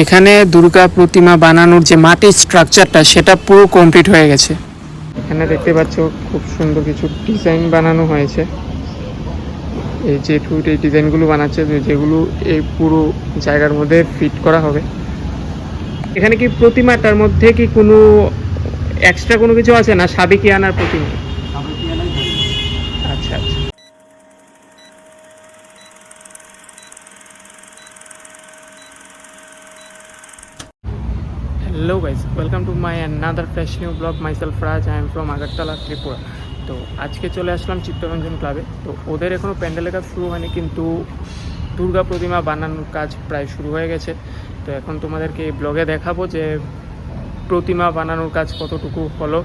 এখানে দুর্গা প্রতিমা বানানোর যে মাটির স্ট্রাকচারটা সেটা পুরো কমপ্লিট হয়ে গেছে। এখানে দেখতে পাচ্ছ, খুব সুন্দর কিছু ডিজাইন বানানো হয়েছে। এই যে ফুট এই ডিজাইনগুলো বানাচ্ছে যেগুলো এই পুরো জায়গার মধ্যে ফিট করা হবে। এখানে কি প্রতিমাটার মধ্যে কি কোনো এক্সট্রা কোনো কিছু আছে না সাবেকি আনার প্রতিমা আচ্ছা আচ্ছা hello guys welcome to my another fresh new blog myself Raj I am from Agartala Tripura তো আজকে চলে আসলাম চিত্তরঞ্জন ক্লাবে তো ওদের এখনও প্যান্ডেলের কাজ শুরু হয়নি, কিন্তু দুর্গা প্রতিমা বানানোর কাজ প্রায় শুরু হয়ে গেছে। তো এখন তোমাদেরকে এই ব্লগে দেখাবো যে প্রতিমা বানানোর কাজ কতটুকু হলো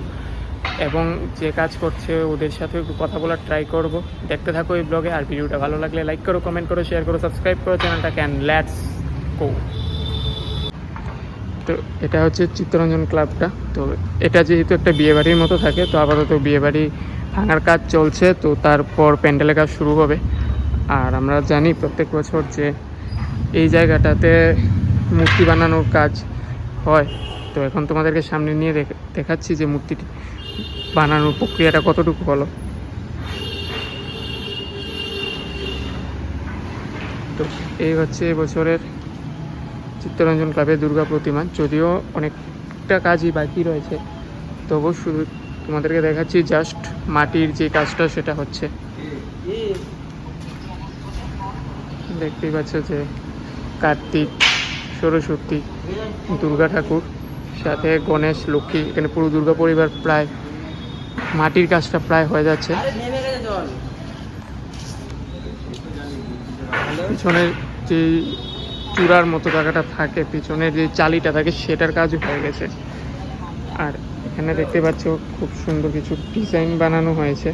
এবং যে কাজ করছে ওদের সাথে একটু কথা বলার ট্রাই করব। দেখতে থাকো এই ব্লগে আর ভিডিওটা ভালো লাগলে লাইক করো কমেন্ট করো শেয়ার করো সাবস্ক্রাইব করো চ্যানেলটাকে অ্যান্ড লেটস গো তো এটা হচ্ছে চিত্তরঞ্জন ক্লাবটা। তো এটা যেহেতু একটা বিয়েবাড়ির মতো থাকে, তো আপাতত বিয়েবাড়ি ভাঙার কাজ চলছে, তো তারপর প্যান্ডেলের কাজ শুরু হবে। আর আমরা জানি প্রত্যেক বছর যে এই জায়গাটাতে মূর্তি বানানোর কাজ হয়। তো এখন তোমাদেরকে সামনে নিয়ে দেখাচ্ছি যে মূর্তিটি বানানোর প্রক্রিয়াটা কতটুকু হলো তো এই হচ্ছে এবছরের চিত্তরঞ্জন ক্লাবের দুর্গা প্রতিমা, যদিও অনেকটা কাজই বাকি রয়েছে। তবু শুধু তোমাদেরকে দেখাচ্ছি জাস্ট মাটির যে কাজটা, সেটা হচ্ছে। দেখতেই পাচ্ছ যে কার্তিক সরস্বতী দুর্গা ঠাকুর, সাথে গণেশ, লক্ষ্মী, এখানে পুরো দুর্গা পরিবার প্রায়, মাটির কাজটা প্রায় হয়ে যাচ্ছে। পিছনের যে চূড়ার মতো জায়গাটা থাকে, পিছনের যে চালিটা থাকে সেটার কাজ হয়ে গেছে। আর এখানে দেখতে পাচ্ছ খুব সুন্দর কিছু ডিজাইন বানানো হয়েছে।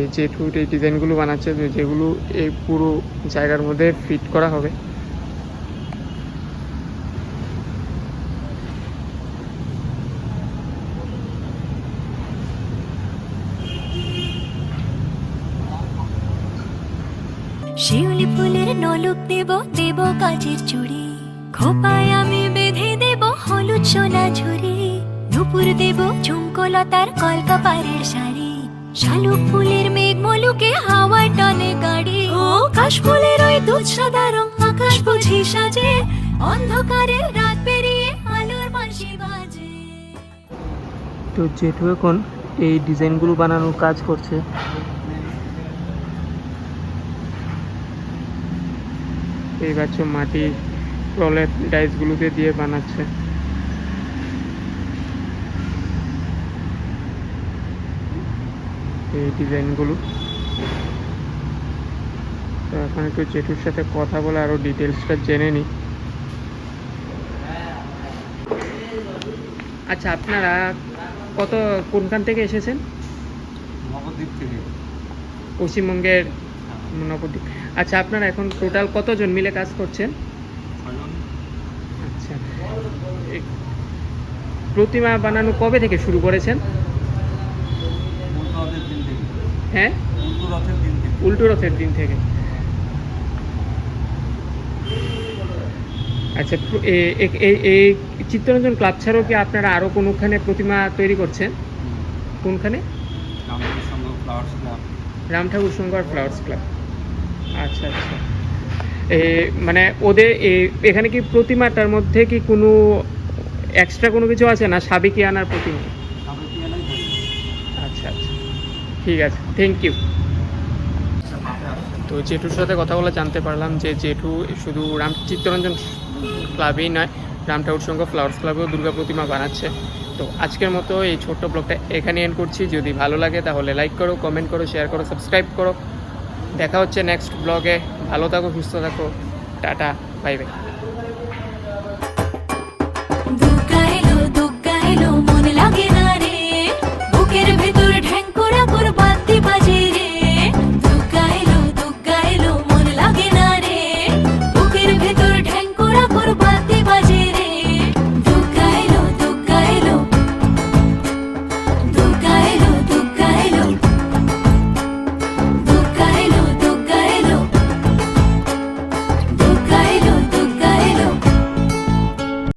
এই যে ফুট এই ডিজাইনগুলো বানাচ্ছে যেগুলো এই পুরো জায়গার মধ্যে ফিট করা হবে। শিউলি ফুলের নলুক দেব দেব কাজের চুড়ি। খোপায় আমি বেঁধে দেব হলুদ সোনা ঝুরি। নুপুর দেব ঝুমকলতার কলকাপাড়ের শাড়ি। শালুক ফুলের মেঘ মলুকে হাওয়া টানে গাড়ি। ও কাশ ফুলের ওই দুধ সাদা রং, আকাশ বুঝি সাজে। অন্ধকারের রাত পেরিয়ে আলোর বাঁশি বাজে। তো জেঠু এখন এই ডিজাইনগুলো বানানোর কাজ করছে। এই পাচ্ছ মাটি প্রলেপ ডাইসগুলোকে দিয়ে বানাচ্ছে। এই ডিজাইনগুলো। তো এখন একটু জেঠুর সাথে কথা বলে আরও ডিটেলসটা জেনে নিই। আচ্ছা আপনারা কত কোনখান থেকে এসেছেন? নবদ্বীপ থেকে। পশ্চিমবঙ্গের নবদ্বীপ। আচ্ছা আপনারা এখন টোটাল কতজন মিলে কাজ করছেন? আচ্ছা। প্রতিমা বানানো কবে থেকে শুরু করেছেন? হ্যাঁ? উল্টো রথের দিন থেকে। আচ্ছা এই চিত্তরঞ্জন ক্লাব ছাড়াও কি আপনারা আরও কোনোখানে প্রতিমা তৈরি করছেন? কোনখানে? Ram Thakur Sangha flowers club. আচ্ছা আচ্ছা। এ মানে ওদের এখানে কি প্রতিমাটার মধ্যে কি কোনো এক্সট্রা কোনো কিছু আছে না সাবেকি আনার প্রতিমা আচ্ছা আচ্ছা। ঠিক আছে থ্যাংক ইউ তো জেঠুর সাথে কথা বলে জানতে পারলাম যে জেঠু শুধু রাম চিত্তরঞ্জন ক্লাবেই নয় রাম ঠাকুর সংঘ ফ্লাওয়ার্স ক্লাবেও দুর্গা প্রতিমা বানাচ্ছে। তো আজকের মতো এই ছোট্ট ব্লগটা এখানে এন্ড করছি। যদি ভালো লাগে তাহলে লাইক করো কমেন্ট করো শেয়ার করো সাবস্ক্রাইব করো। দেখা হচ্ছে নেক্সট ব্লগে ভালো থাকো সুস্থ থাকো। Tata bye bye